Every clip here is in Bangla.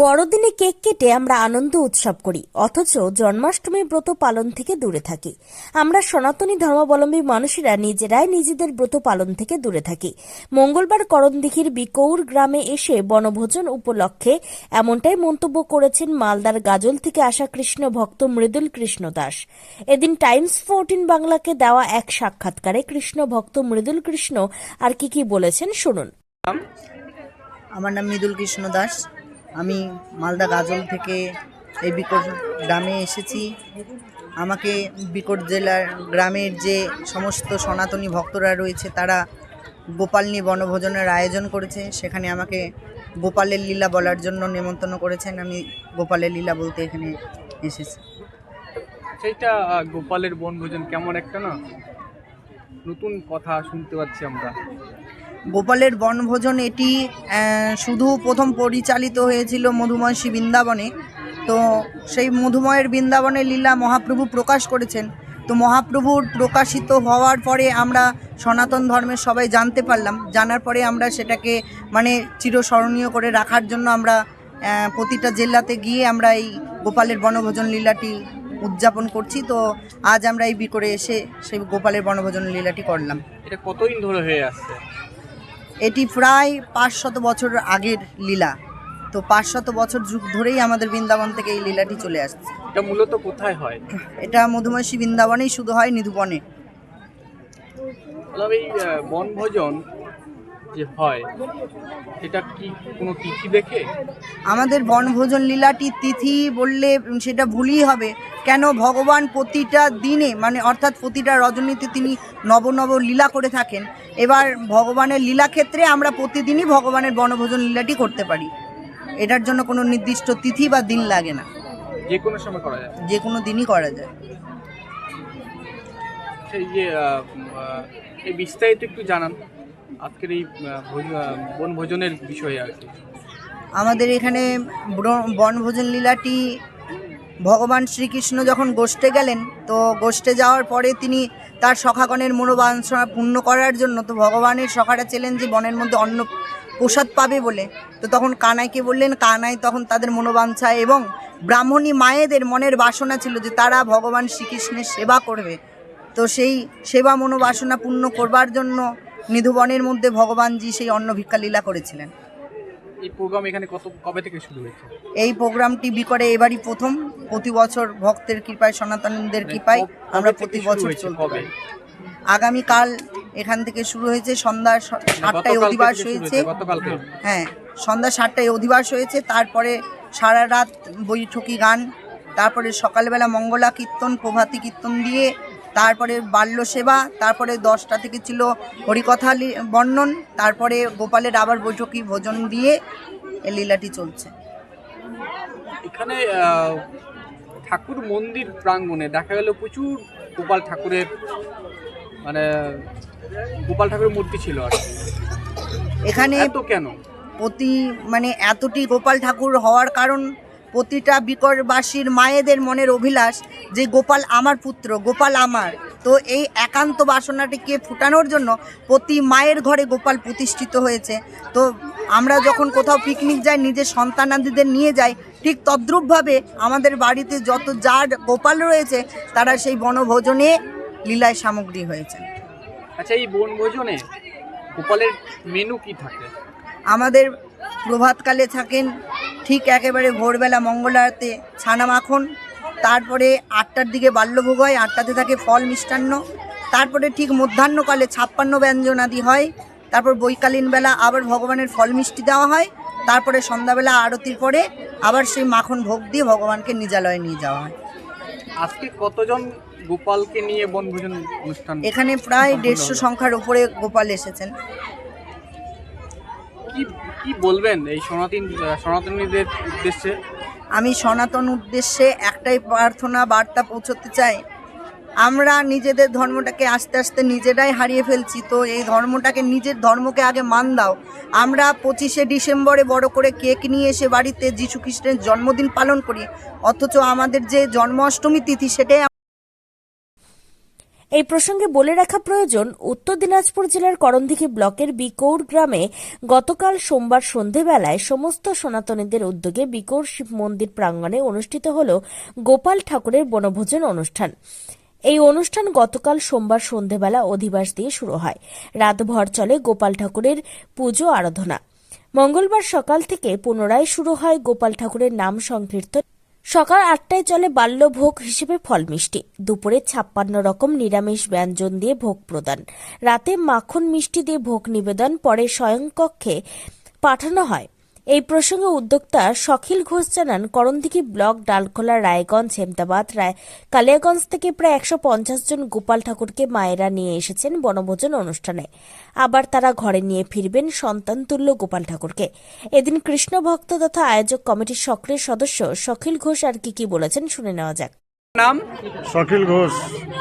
বড়দিনে কেক কেটে আমরা আনন্দ উৎসব করি, অথচ জন্মাষ্টমীর ব্রত পালন থেকে দূরে থাকি। আমরা সনাতনী ধর্মাবলম্বী মানুষেরা নিজেরাই নিজেদের ব্রত পালন থেকে দূরে থাকি। মঙ্গলবার করণদিঘির বিকৌর গ্রামে এসে বনভোজন উপলক্ষে এমনটাই মন্তব্য করেছেন মালদার গাজল থেকে আসা কৃষ্ণ ভক্ত মৃদুল কৃষ্ণ দাস। এদিন টাইমস ফোরটিন বাংলাকে দেওয়া এক সাক্ষাৎকারে কৃষ্ণ ভক্ত মৃদুল কৃষ্ণ আর কি কি বলেছেন শুনুন। আমার নাম মৃদুল কৃষ্ণ দাস। আমি মালদা গাজল থেকে এই বিকট গ্রামে এসেছি। আমাকে বিকট জেলার গ্রামের যে সমস্ত সনাতনী ভক্তরা রয়েছে, তারা গোপাল নিয়ে বনভোজনের আয়োজন করেছে। সেখানে আমাকে গোপালের লীলা বলার জন্য নেমন্তন্ন করেছেন। আমি গোপালের লীলা বলতে এখানে এসেছি। সেইটা গোপালের বনভোজন কেমন একটা না? নতুন কথা শুনতে পাচ্ছি আমরা। গোপালের বনভোজন এটি শুধু প্রথম পরিচালিত হয়েছিল মধুময়সী বৃন্দাবনে। তো সেই মধুময়ের বৃন্দাবনে লীলা মহাপ্রভু প্রকাশ করেছেন। তো মহাপ্রভুর প্রকাশিত হওয়ার পরে আমরা সনাতন ধর্মের সবাই জানতে পারলাম। জানার পরে আমরা সেটাকে মানে চিরস্মরণীয় করে রাখার জন্য আমরা প্রতিটা জেলাতে গিয়ে আমরা এই গোপালের বনভোজন লীলাটি উদযাপন করছি। তো আজ আমরা এই বিকরে এসে সেই গোপালের বনভোজন লীলাটি করলাম। এটা কতদিন ধরে হয়ে আসছে? এটি প্রায় পাঁচশত বছর আগের লীলা। তো পাঁচ শত বছর যুগ ধরেই আমাদের বৃন্দাবন থেকে এই লীলাটি চলে আসছে। এটা মূলত কোথায় হয়? এটা মধুমাসী বৃন্দাবনেই শুধু হয় নিধুবনে। এই বনভোজন যে হয় সেটা কি কোনো তিথি দেখে? আমাদের বনভোজন লীলাটি তিথি বললে সেটা ভুলই হবে। কেন ভগবান প্রতিটা দিনে মানে অর্থাৎ প্রতিটা রজনীতে তিনি নব নব লীলা করে থাকেন। এবার ভগবানের লীলা ক্ষেত্রে আমরা প্রতিদিনই ভগবানের বনভোজন লীলাটি করতে পারি। এটার জন্য কোনো নির্দিষ্ট তিথি বা দিন লাগে না। যে কোনো সময় করা যায়। যে কোনো দিনই করা যায়। সেই যে বিস্তারিত একটু জানান। আজকের এই বনভোজনের বিষয়ে আর কি। আমাদের এখানে বনভোজন লীলাটি ভগবান শ্রীকৃষ্ণ যখন গোষ্ঠে গেলেন, তো গোষ্ঠে যাওয়ার পরে তিনি তার সখাগণের মনোবাঞ্ছনা পূর্ণ করার জন্য তো ভগবানের সখাটা ছিলেন যে বনের মধ্যে অন্ন প্রসাদ পাবে বলে। তো তখন কানাইকে বললেন, কানাই তখন তাদের মনোবাঞ্ছা এবং ব্রাহ্মণী মায়েদের মনের বাসনা ছিল যে তারা ভগবান শ্রীকৃষ্ণের সেবা করবে। তো সেই সেবা মনোবাসনা পূর্ণ করবার জন্য নিধুবনের মধ্যে ভগবানজি সেই অন্ন ভিক্ষা লীলা করেছিলেন। এই প্রোগ্রাম এখানে কত কবে থেকে শুরু হয়েছে? এই প্রোগ্রামটি বিকরে এবারই প্রথম। প্রতি বছর ভক্তের কৃপায় সনাতনদের কৃপায় আমরা প্রতি বছর? পারি। আগামীকাল এখান থেকে শুরু হয়েছে সন্ধ্যা সাতটায় অধিবাস হয়েছে হ্যাঁ সন্ধ্যা সাতটায় অধিবাস হয়েছে তারপরে সারা রাত বৈঠকি গান তারপরে সকালবেলা মঙ্গলা কীর্তন প্রভাতী কীর্তন দিয়ে তারপরে বাল্য সেবা তারপরে দশটা থেকে ছিল হরিকথা বর্ণন তারপরে গোপালের আবার বৈঠকি ভোজন দিয়ে এই লীলাটি চলছে। এখানে ঠাকুর মন্দির প্রাঙ্গণে দেখা গেল প্রচুর গোপাল ঠাকুরের মানে গোপাল ঠাকুরের মূর্তি ছিল আর এখানে তো কেন? প্রতি মানে এতটি গোপাল ঠাকুর হওয়ার কারণ প্রতিটা বিকরবাসীর মায়েদের মনের অভিলাষ যে গোপাল আমার পুত্র গোপাল আমার। তো এই একান্ত বাসনাটিকে ফুটানোর জন্য প্রতি মায়ের ঘরে গোপাল প্রতিষ্ঠিত হয়েছে। তো আমরা যখন কোথাও পিকনিক যাই নিজের সন্তানাদিদের নিয়ে যাই ঠিক তদ্রূপভাবে আমাদের বাড়িতে যত যার গোপাল রয়েছে তারা সেই বনভোজনে লীলায় সামগ্রী হয়েছে। আচ্ছা এই বনভোজনে গোপালের মেনু কি থাকে? আমাদের প্রভাতকালে থাকেন ঠিক একেবারে ভোরবেলা মঙ্গলাতে ছানা মাখন তারপরে আটটার দিকে বাল্যভোগ হয় আটটাতে থাকে ফল মিষ্টান্ন তারপরে ঠিক মধ্যাহ্নকালে ছাপ্পান্ন ব্যঞ্জনাদি হয় তারপর বৈকালীন বেলা আবার ভগবানের ফল মিষ্টি দেওয়া হয় তারপরে সন্ধ্যাবেলা আরতির পরে আবার সেই মাখন ভোগ দিয়ে ভগবানকে নিজালয়ে নিয়ে যাওয়া হয়। আজকে কতজন গোপালকে নিয়ে বনভোজন অনুষ্ঠান এখানে প্রায় দেড়শো সংখ্যার উপরে গোপাল এসেছেন। কি কি বলবেন এই সনাতন, সনাতনীদের উদ্দেশ্যে? আমি সনাতন উদ্দেশ্যে একটাই প্রার্থনা, বার্তা পৌঁছতে চাই। আমরা নিজেদের ধর্মটাকে আস্তে আস্তে নিজেরাই হারিয়ে ফেলছি, তো এই ধর্মটাকে, নিজের ধর্মকে আগে মান দাও। আমরা পঁচিশে ডিসেম্বরে বড় করে কেক নিয়ে এসে বাড়িতে যীশু খ্রিস্টের জন্মদিন পালন করি, অথচ আমাদের যে জন্মাষ্টমী তিথি, সেটাই এই প্রসঙ্গে বলে রাখা প্রয়োজন, উত্তর দিনাজপুর জেলার করণদিঘি ব্লকের বিকৌর গ্রামে গতকাল সোমবার সন্ধেবেলায় সমস্ত সনাতনীদের উদ্যোগে বিকৌর শিব মন্দির প্রাঙ্গণে অনুষ্ঠিত হল গোপাল ঠাকুরের বনভোজন অনুষ্ঠান। এই অনুষ্ঠান গতকাল সোমবার সন্ধেবেলা অধিবাস দিয়ে শুরু হয়। রাতভর চলে গোপাল ঠাকুরের পুজো আরাধনা। মঙ্গলবার সকাল থেকে পুনরায় শুরু হয় গোপাল ঠাকুরের নাম সংকীর্তন সকাল আটটায় চলে বাল্যভোগ হিসেবে ফল মিষ্টি। দুপুরে ছাপ্পান্ন রকম নিরামিষ ব্যঞ্জন দিয়ে ভোগ প্রদান। রাতে মাখন মিষ্টি দিয়ে ভোগ নিবেদন পরে স্বয়ংকক্ষে পাঠানো হয়। এই প্রসঙ্গে উদ্যোক্তা সখিল ঘোষ জানান করণদিঘি ব্লক ডালখোলা রায়গঞ্জ হেমদাবাদ রায় কালিয়াগঞ্জ থেকে প্রায় একশো পঞ্চাশ জন গোপাল ঠাকুরকে মায়েরা নিয়ে এসেছেন বনভোজন অনুষ্ঠানে। আবার তারা ঘরে নিয়ে ফিরবেন সন্তান তুল্য গোপাল ঠাকুরকে। এদিন কৃষ্ণ ভক্ত তথা আয়োজক কমিটির সক্রিয় সদস্য সখিল ঘোষ আর কি কি বলেছেন শুনে নেওয়া যাক। নাম? সখিল ঘোষ।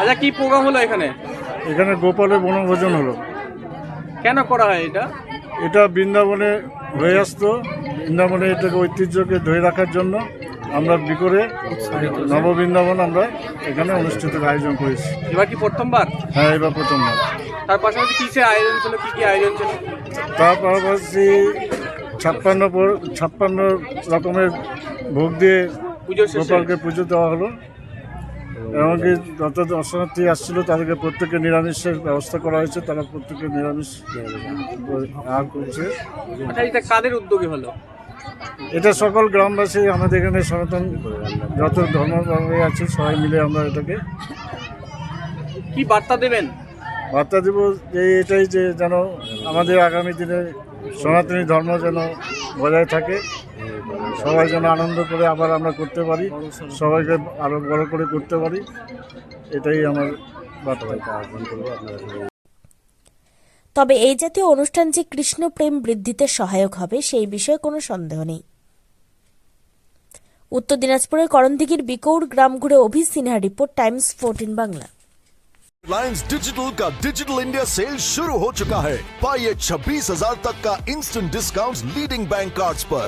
আচ্ছা কি প্রোগ্রাম হলো এখানে? এখানে গোপালের বনভোজন হলো। কেন করা হয় এটা? এটা বৃন্দাবনে হয়ে আসতো। বৃন্দাবনে এটাকে ঐতিহ্যকে ধরে রাখার জন্য আমরা বিকরে নববৃন্দাবন আমরা এখানে অনুষ্ঠিত আয়োজন করেছি। এবার কি প্রথমবার? হ্যাঁ এবার প্রথমবার। তার পাশাপাশি কিসের আয়োজন ছিল? কি কি আয়োজন ছিল? তার পাশাপাশি ছাপ্পান্ন ছাপ্পান্ন রকমের ভোগ দিয়ে গোপালকে পুজো দেওয়া হলো। এমনকি যত দর্শনার্থী আসছিল তাদেরকে প্রত্যেকে নিরামিষের ব্যবস্থা করা হয়েছে তারা প্রত্যেকে নিরামিষ আহার করছে। আচ্ছা এটা কাদের উদ্যোগে হলো? এটা সকল গ্রামবাসী আমাদের এখানে সনাতন যত ধর্মভাবে আছে সবাই মিলে আমরা এটাকে কি বার্তা দেবেন? বার্তা দেব যে এটাই যে যেন আমাদের আগামী দিনে সনাতনী ধর্ম যেন বজায় থাকে। সবাই যেন আনন্দ করে আবার আমরা করতে পারি সবাইকে আরও বড় করে করতে পারি এটাই আমার বার্তা তবে এই জাতীয় অনুষ্ঠান যে কৃষ্ণ প্রেম বৃদ্ধিতে সহায়ক হবে সেই বিষয়ে কোনো সন্দেহ নেই উত্তর দিনাজপুরের করণদিঘির বিকৌর গ্রাম ঘুরে Abhi Sinha report Times fourteen Bangla Reliance Digital का डिजिटल इंडिया सेल शुरू हो चुका है पाइए छब्बीस हजार तक का instant discount leading bank cards पर